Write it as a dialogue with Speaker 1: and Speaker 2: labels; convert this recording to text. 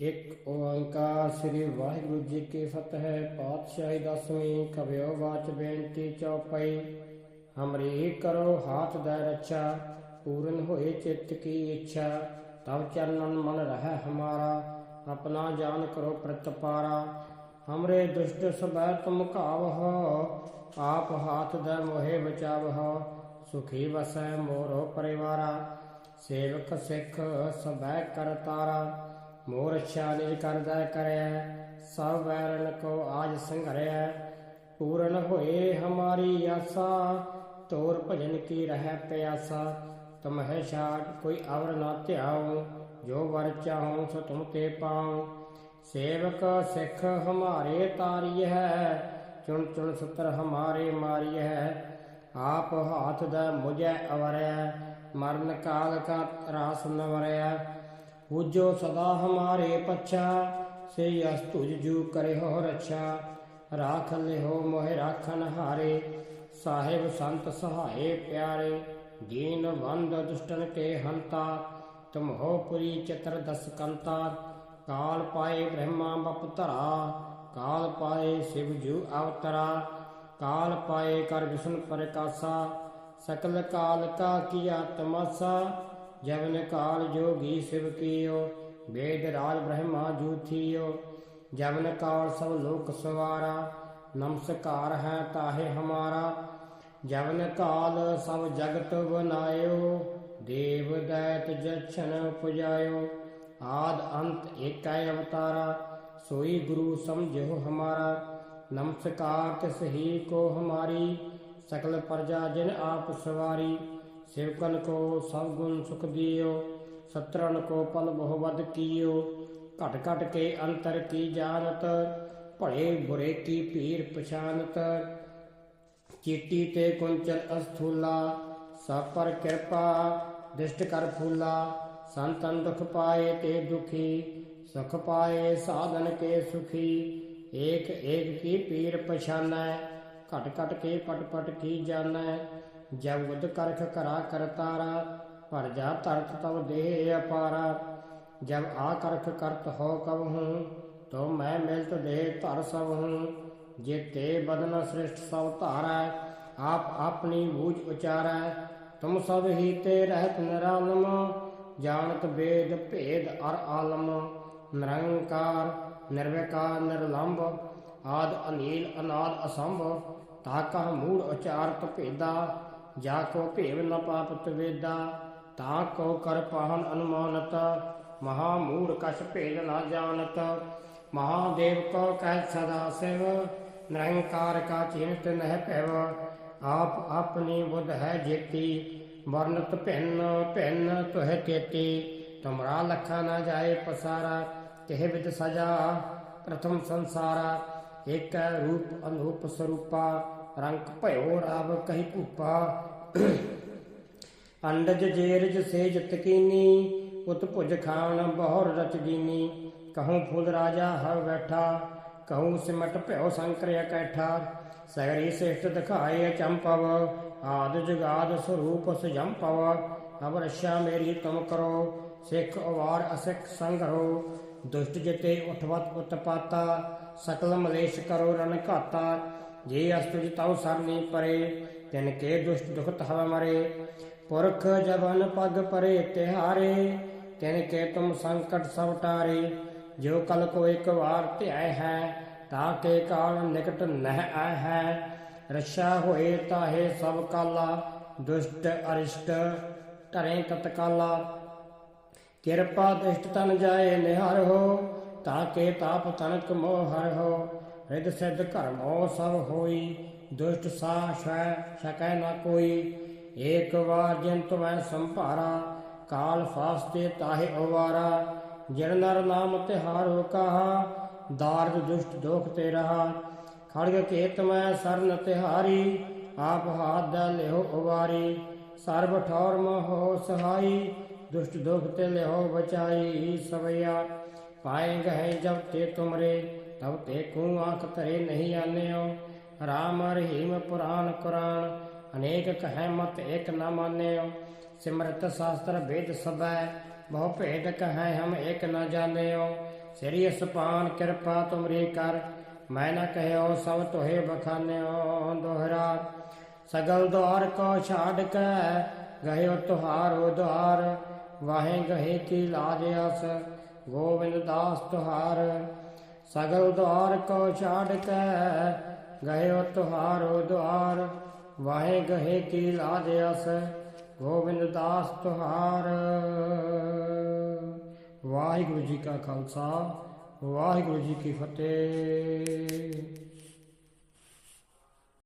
Speaker 1: ਇੱਕ ਓੰਕਾਰ ਸ੍ਰੀ ਵਾਹਿਗੁਰੂ ਜੀ ਕੀ ਫਤਿਹ, ਪਾਤਸ਼ਾਹੀ ਦਸਵੀਂ ਕਵਿਓ ਵਾਚ ਬੇਨਤੀ ਚਉਪਈ ਹਮਰੀ ਕਰੋ ਹਾਥ ਦਾ ਰੱਛਾ, ਪੂਰਨ ਹੋਏ ਚਿੱਤ ਕੀ ਇੱਛਾ। ਤਬ ਚਰਨਨ ਮਨ ਰਹਿ ਹਮਾਰਾ, ਆਪਣਾ ਜਾਨ ਕਰੋ ਪ੍ਰਤਪਾਰਾ ਹਮਰੇ ਦੁਸ਼ਟ ਸਭੈ ਤੁਮ ਹੋ, ਆਪ ਹਾਥ ਦਾ ਮੋਹਿ ਬਚਾਵਹ ਸੁਖੀ ਵਸੈ ਮੋਰੋ ਪਰਿਵਾਰਾ, ਸੇਵਕ ਸਿੱਖ ਸਬੈ ਕਰਤਾਰਾ ਮੋਰ ਅੱਛਾ ਨਿਜ ਕਰਦਾ ਕਰਿਆ ਸਭ ਵੈਰਨ ਕੋ ਆਜ ਸੰਘਰਿਆ ਪੂਰਨ ਹੋਏ ਹਮਾਰੀ ਆਸਾ, ਤੋਰ ਭਜਨ ਕੀ ਰਹਿ ਪਿਆਸਾ। ਤੁਮ ਛਾੜ ਕੋਈ ਅਵਰ ਨਾ ਧਿਆਉ, ਜੋ ਵਰ ਚਾਹਉ ਸੋ ਤੁਮ ਤੇ ਪਾਉ। ਸੇਵਕ ਸਿੱਖ ਹਮਾਰੇ ਤਾਰੀ ਹੈ ਚੁਣ ਚੁਣ ਸੁਤਰ ਹਮਾਰੇ ਮਾਰੀ ਹੈ ਆਪ ਹਾਥ ਦਾ ਮੁਝੈ ਅਵਰੈ, ਮਰਨ ਕਾਲ ਕਾ ਰਾਸ ਨਵਰਿਆ ਪੂਜੋ ਸਦਾ ਹਮਾਰੇ ਪਛਾ, ਸੇ ਅਸ ਤੁਜ ਜੂ ਕਰੇ ਹੋ ਰਛਾ। ਰਾਖ ਲਿਓ ਮੋਹਿ ਰਾਖਨ ਹਾਰੇ, ਸਾਹਿਬ ਸੰਤ ਸਹਾਏ ਪਿਆਰੇ। ਦੀਨ ਬੰਦ ਦੁਸ਼ਟਨ ਕੇ ਹੰਤਾ ਤੁਮ ਹੋ ਪੁਰੀ ਚਤਰ ਦਸ ਕੰਤਾ। ਕਾਲ ਪਾਏ ਬ੍ਰਹਮਾ ਬਪ ਧਰਾ, ਕਾਲ ਪਾਏ ਸਿਵ ਜੂ ਅਵਤਰਾ। ਕਾਲ ਪਾਏ ਕਰ ਵਿਸ਼ਨ ਪ੍ਰਕਾਸ਼ਾ, ਸਕਲ ਕਾਲ ਕਾ ਕੀਆ ਤਮਾਸਾ। ਜਵਨ ਕਾਲ ਜੋਗੀ ਸਿਵ ਕੀਓ ਵੇਦ ਰਾਜ ਬ੍ਰਹਮਾ ਜੂਥੀਓ। ਜਵਨ ਕਾਲ ਸਭ ਲੋਕ ਸਵਾਰਾ, ਨਮਸਕਾਰ ਹੈ ਤਾਹੇ ਹਮਾਰਾ। ਜਵਨ ਕਾਲ ਸਭ ਜਗਤ ਬਨਾਇਓ, ਦੇਵ ਦੈਤ ਜਛਨ ਪੁਜਾਇਓ। ਆਦ ਅੰਤ ਏਕੈ ਅਵਤਾਰਾ, ਸੋਈ ਗੁਰੂ ਸਮਝੋ ਹਮਾਰਾ। ਨਮਸਕਾਰ ਤਿਸ ਹੀ ਕੋ ਹਮਾਰੀ, ਸਕਲ ਪ੍ਰਜਾ ਜਿਨ ਆਪ ਸਵਾਰੀ। ਸੇਵਕਨ ਕੋ ਸਭ ਗੁਣ ਸੁਖ ਦਿਓ ਸਤਰਨ ਕੋ ਪਲ ਬਹੁ ਵਦ ਕੀਓ। ਘਟ ਘਟ ਕੇ ਅੰਤਰ ਕੀ ਜਾਣਤ, ਭਲੇ ਬੁਰੇ ਕੀ ਭੀਰ ਪਛਾਨਤ। ਚੀਟੀ ਤੇ ਕੁੰਚਲ ਅਸਥੂਲਾ, ਸਭ ਪਰ ਕਿਰਪਾ, ਦਿਸ਼ਟ ਕਰ ਫੂਲਾ। ਸੰਤਨ ਦੁਖ ਪਾਏ ਤੇ ਦੁਖੀ, ਸੁਖ ਪਾਏ ਸਾਧਨ ਕੇ ਸੁਖੀ। ਏਕ ਏਕ ਕੀ ਪੀਰ ਪਛਾਨੈ, ਘਟ ਘਟ ਕੇ ਪਟ ਪਟ ਕੀ ਜਾਣੈ। ਜਬ ਉਦ ਕਰਖ ਕਰਾ ਕਰਤਾਰਾ ਭਰ ਜਾ ਤਰਤ ਤਵ ਦੇਹ ਅਪਾਰਾ। ਜਬ ਆ ਕਰਖ ਕਰਤ ਹੋ ਕਬ ਹੂੰ, ਤੋ ਮੈਂ ਮਿਲਤ ਦੇਹ ਧਰ ਸਭ ਹੂੰ। ਜੇ ਤੇ ਬਦਨ ਸ੍ਰਿਸ਼ਟ ਸਭ ਧਾਰੈ, ਆਪ ਆਪਣੀ ਬੂਝ ਉਚਾਰੈ। ਤੁਮ ਸਭ ਹੀ ਤੇ ਰਹਿਤ ਨਿਰਾਲਮ, ਜਾਣਤ ਵੇਦ ਭੇਦ ਅਰ ਆਲਮ। ਨਿਰੰਕਾਰ, ਨਿਰਵਿਕਾਰ, ਨਿਰਲੰਭ, ਆਦ ਅਨੀਲ ਅਨਾਦ ਅਸੰਭ ਤਾਕਾ ਮੂੜ ਉਚਾਰਤ ਭੇਦਾ। ਜਾ ਕੋ ਭੇਵ ਨ ਪਾਪਤ ਵੇਦਾ, ਤਾ ਕੋ ਕਰ ਪਾਹਨ ਅਨੁਮਾਨਤ ਮਹਾ ਮੂੜ ਕਛ ਭੇਦ ਨਾ ਜਾਣਤ। ਮਹਾਦੇਵ ਕੋ ਕਹਿ ਸਦਾ ਸਿਵ ਨਿਰੰਕਾਰ ਕਾ ਚਿੰਤ ਨਹਿ ਪੈਵ ਆਪ ਆਪਣੀ ਬੁੱਧ ਹੈ ਜੇਤੀ, ਵਰਨਤ ਭਿੰਨ ਭਿੰਨ ਤੁਹ ਤੇਤੀ। ਤੁਮਰਾ ਲਖਾ ਨ ਜਾਏ ਪਸਾਰਾ ਕਿਹ ਵਿਦ ਸਜਾ, ਪ੍ਰਥਮ ਸੰਸਾਰਾ, ਏਕ ਰੂਪ ਅਨੂਪ ਸਰੂਪਾ। ਰੰਕ ਭਇਓ ਰਾਵ ਕਹੀ ਭੂਪਾ। ਅੰਡਜ ਜੇਰਜ ਸੇ ਜਤ ਕੀਨੀ ਉਤ ਭੁਜ ਖਾਣ ਬਹੁਰ ਰਚ ਕਹੂੰ ਫੁੱਲ ਰਾਜਾ ਹਰ ਬੈਠਾ, ਕਹੂੰ ਸਿਮਟ ਭਇਓ ਸੰਕਰ ਇਕੈਠਾ ਸਗਰੀ ਸਿਸ਼ਟ ਦਿਖਾਏ ਚੰਪਵ ਆਦ ਜੁਗਾਦ ਸਰੂਪ ਸਜੰਪਵ ਅਬ ਰਸ਼ਾ ਮੇਰੀ ਤੁਮ ਕਰੋ, ਸਿੱਖ ਅਵਾਰ ਅਸਿੱਖ ਸੰਗਰੋ ਦੁਸ਼ਟ ਜਿਤੇ ਉਠਵਤ ਉਤਪਾਤਾ, ਸਕਲ ਮਲੇਸ਼ ਕਰੋ ਰਣ ਘਾਤਾ। ਜੇ ਅਸਤੁਜ ਤਉ ਸਰਨੀ ਪਰੇ, ਤਿਨ ਕੇ ਦੁਸ਼ਟ ਦੁਖਤ ਹਵ ਮਰੇ। ਪੁਰਖ ਜਵਨ ਪਗ ਪਰੇ ਤਿਹਾਰੇ, ਤਿਨ ਕੇ ਤੁਮ ਸੰਕਟ ਸਭ ਟਾਰੇ। ਜੋ ਕਲ ਕੋ ਇੱਕ ਵਾਰ ਧਿਆਇ ਹੈ, ਤਾ ਕੇ ਕਾਲ ਨਿਕਟ ਨਹਿ ਆਇ ਹੈ। ਰਛਾ ਹੋਏ ਤਾਹੇ ਸਭ ਕਾਲਾ, ਦੁਸ਼ਟ ਅਰਿਸ਼ਟ ਟਰੇ ਤਤਕਾਲਾ। ਕਿਰਪਾ ਦ੍ਰਿਸ਼ਟ ਤਨ ਜਾਏ ਨਿਹਰ ਹੋ, ਤਾਂ ਕੇ ਤਾਪ ਤਨਕ ਮੋਹਰ ਹੋ। ਰਿਦ ਸਿਧ ਕਰਮੋ ਸਭ ਹੋਈ, ਦੁਸ਼ਟ ਸਾ ਸ਼ੈ ਸਕੈ ਨ ਕੋਈ। ਏਕ ਵਾਰ ਜਿਨ ਤੁਮੈ ਸੰਭਾਰਾ, ਕਾਲ ਫਾਸਤੇ ਤਾਹੇ ਅਵਾਰਾ। ਜਿਨ ਨਰ ਨਾਮ ਤਿਹਾਰੋ ਕਹਾ ਦਾਰਦ ਦੁਸ਼ਟ ਦੋਖ ਤੇ ਰਹਾ ਖੜਗ ਕੇਤ ਮੈਂ ਸਰਨ ਤਿਹਾਰੀ, ਆਪ ਹਾਥ ਦਾ ਲਿਓ ਉਵਾਰੀ ਸਰਬ ਠੌਰ ਮੋਹ ਸਹਾਈ, ਦੁਸ਼ਟ ਦੁਖ ਤੇ ਲਿਓ ਬਚਾਈ ਸਵਿਆ ਪਾਏ ਗਏ ਜਬ ਤੇ ਤੁਮਰੇ ਤਬ ਤੇ ਕੂ ਆਂਖ ਧਰੇ ਨਹੀਂ ਆਨਿਓ। ਰਾਮ ਰਹੀਮ ਪੁਰਾਨ ਕੁਰਾਨ, ਅਨੇਕ ਕਹੈ ਮਤ ਇਕ ਨਾ ਮਾਨਿਓ। ਸਿਮਰਤ ਸ਼ਾਸਤਰ ਵੇਦ ਸਭੈ, ਬਹੁ ਭੇਦ ਕਹੈ ਹਮ ਇੱਕ ਨਾ ਜਾਣਿਓ। ਸ੍ਰੀ ਅਸਪਾਨ ਕਿਰਪਾ ਤੁਮਰੀ ਕਰ, ਮੈਂ ਨ ਕਹਿਓ ਸਭ ਤੋਹਿ ਬਖਾਨਿਓ ਦੋਹਰਾ। ਸਗਲ ਦੁਆਰ ਕੋ ਛਾੜ ਕੇ ਗਇਓ ਤੁਹਾਰੋ ਦੁਆਰ ਵਾਹੇ ਗਹੇ ਕੀ ਲਾਜ ਅਸ ਗੋਬਿੰਦ ਦਾਸ ਤੁਹਾਰ। ਸਗਲ ਦੁਆਰ ਕੋ ਛਾੜ ਕੇ ਗਇਓ ਤੁਹਾਰੋ ਦੁਆਰ ਵਾਹੇ ਗਹੇ ਕੀ ਲਾਜ ਅਸ, ਗੋਬਿੰਦ ਦਾਸ ਤੁਹਾਰ। ਵਾਹਿਗੁਰੂ ਜੀ ਕਾ ਖਾਲਸਾ, ਵਾਹਿਗੁਰੂ ਜੀ ਕੀ ਫਤਿਹ।